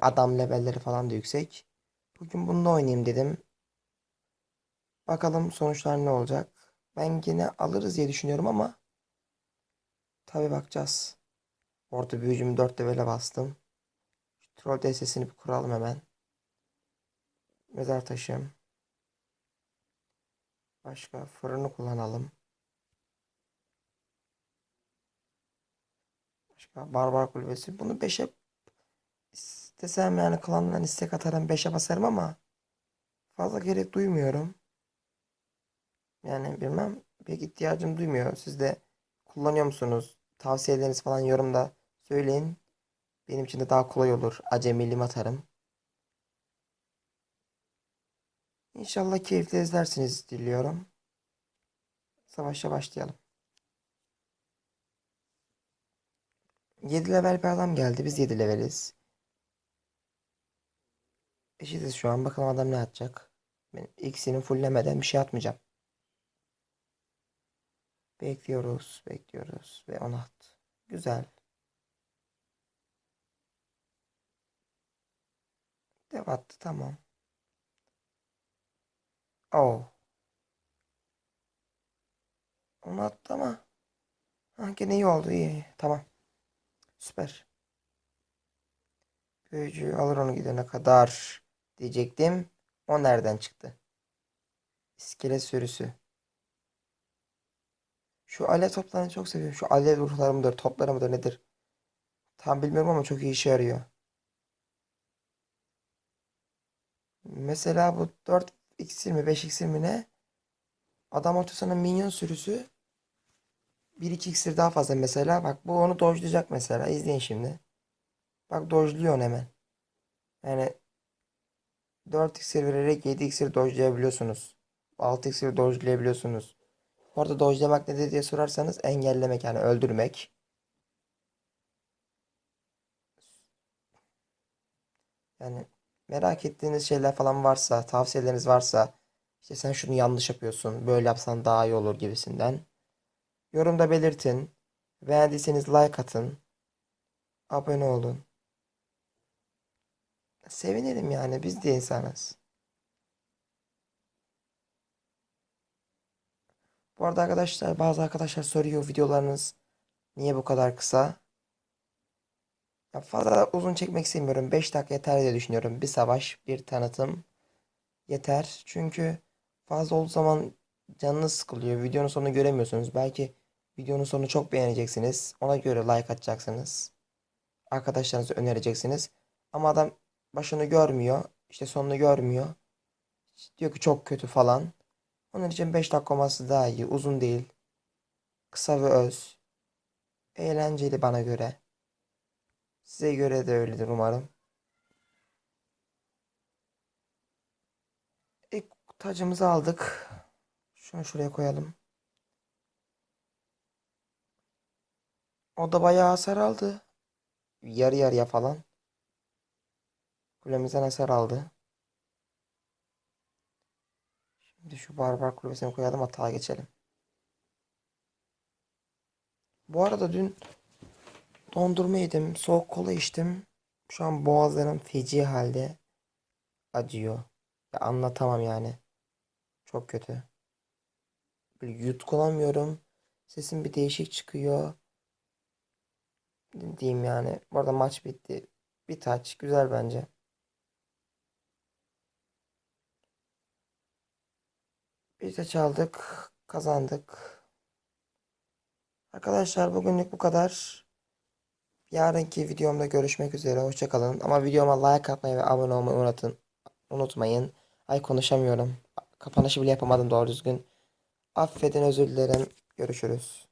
adam levelleri falan da yüksek. Bugün bununla oynayayım dedim. Bakalım sonuçlar ne olacak. Ben yine alırız diye düşünüyorum ama tabi bakacağız. Orta büyücümü 4 level'e bastım. Şu troll DS'sini bir kuralım hemen. Mezar taşım. Başka fırını kullanalım. Başka barbar kulübesi. Bunu 5'e istesem yani klandan istek atarım 5'e basarım ama fazla gerek duymuyorum. Yani bilmem pek ihtiyacım duymuyor. Siz de kullanıyor musunuz? Tavsiyeleriniz falan yorumda söyleyin. Benim için de daha kolay olur. Acemiliğimi atarım. İnşallah keyifli izlersiniz diliyorum. Savaşa başlayalım. 7 level bir adam geldi. Biz 7 leveliz. Eşitiz şu an. Bakalım adam ne atacak. Ben ikisini fulllemeden bir şey atmayacağım. Bekliyoruz. Bekliyoruz. Ve onu at. Güzel. Dev attı. Tamam. Oo. Onu attı ama. Ha, gene iyi oldu. iyi iyi. Tamam. Süper. Büyücü alır onu gidene kadar diyecektim. O nereden çıktı? İskelet sürüsü. Şu alev toplarını çok seviyorum. Şu alev ruhları mıdır, topları mıdır nedir? Tam bilmiyorum ama çok iyi işe yarıyor. Mesela bu 4 iksir mi 5 iksir mi ne? Adam ortasına minyon sürüsü 1-2 iksir daha fazla mesela. Bak bu onu dojlayacak mesela. İzleyin şimdi. Bak dojluyor hemen. Yani 4 iksir vererek 7 iksir dojlayabiliyorsunuz. 6 iksir dojlayabiliyorsunuz. Orada dojlamak nedir diye sorarsanız engellemek yani öldürmek. Yani merak ettiğiniz şeyler falan varsa, tavsiyeleriniz varsa işte sen şunu yanlış yapıyorsun, böyle yapsan daha iyi olur gibisinden. Yorumda belirtin. Beğendiyseniz like atın. Abone olun. Sevinirim yani biz de insanız. Bu arada arkadaşlar bazı arkadaşlar soruyor videolarınız niye bu kadar kısa? Ya fazla uzun çekmek istemiyorum. 5 dakika yeter diye düşünüyorum. Bir savaş, bir tanıtım yeter. Çünkü fazla olduğu zaman canınız sıkılıyor. Videonun sonunu göremiyorsunuz. Belki videonun sonunu çok beğeneceksiniz. Ona göre like atacaksınız. Arkadaşlarınıza önereceksiniz. Ama adam başını görmüyor. işte sonunu görmüyor. Diyor ki çok kötü falan. Onun için 5 dakika olması daha iyi. Uzun değil. Kısa ve öz. Eğlenceli bana göre. Size göre de öyledir umarım. İlk tacımızı aldık. Şunu şuraya koyalım. O da bayağı hasar aldı. Yarı yarıya falan. Kulemizden hasar aldı. Şimdi şu barbar kulübesine koyalım hata geçelim. Bu arada dün dondurma yedim. Soğuk kola içtim. Şu an boğazlarım feci halde acıyor. Ya anlatamam yani. Çok kötü. Böyle yutkunamıyorum. Sesim bir değişik çıkıyor. Diyeyim yani. Bu arada maç bitti. Bir taç. Güzel bence. Bir taç aldık. Kazandık. Arkadaşlar bugünlük bu kadar. Yarınki videomda görüşmek üzere. Hoşçakalın. Ama videoma like atmayı ve abone olmayı unutun. Unutmayın. Ay konuşamıyorum. Kapanışı bile yapamadım doğru düzgün. Affedin özür dilerim. Görüşürüz.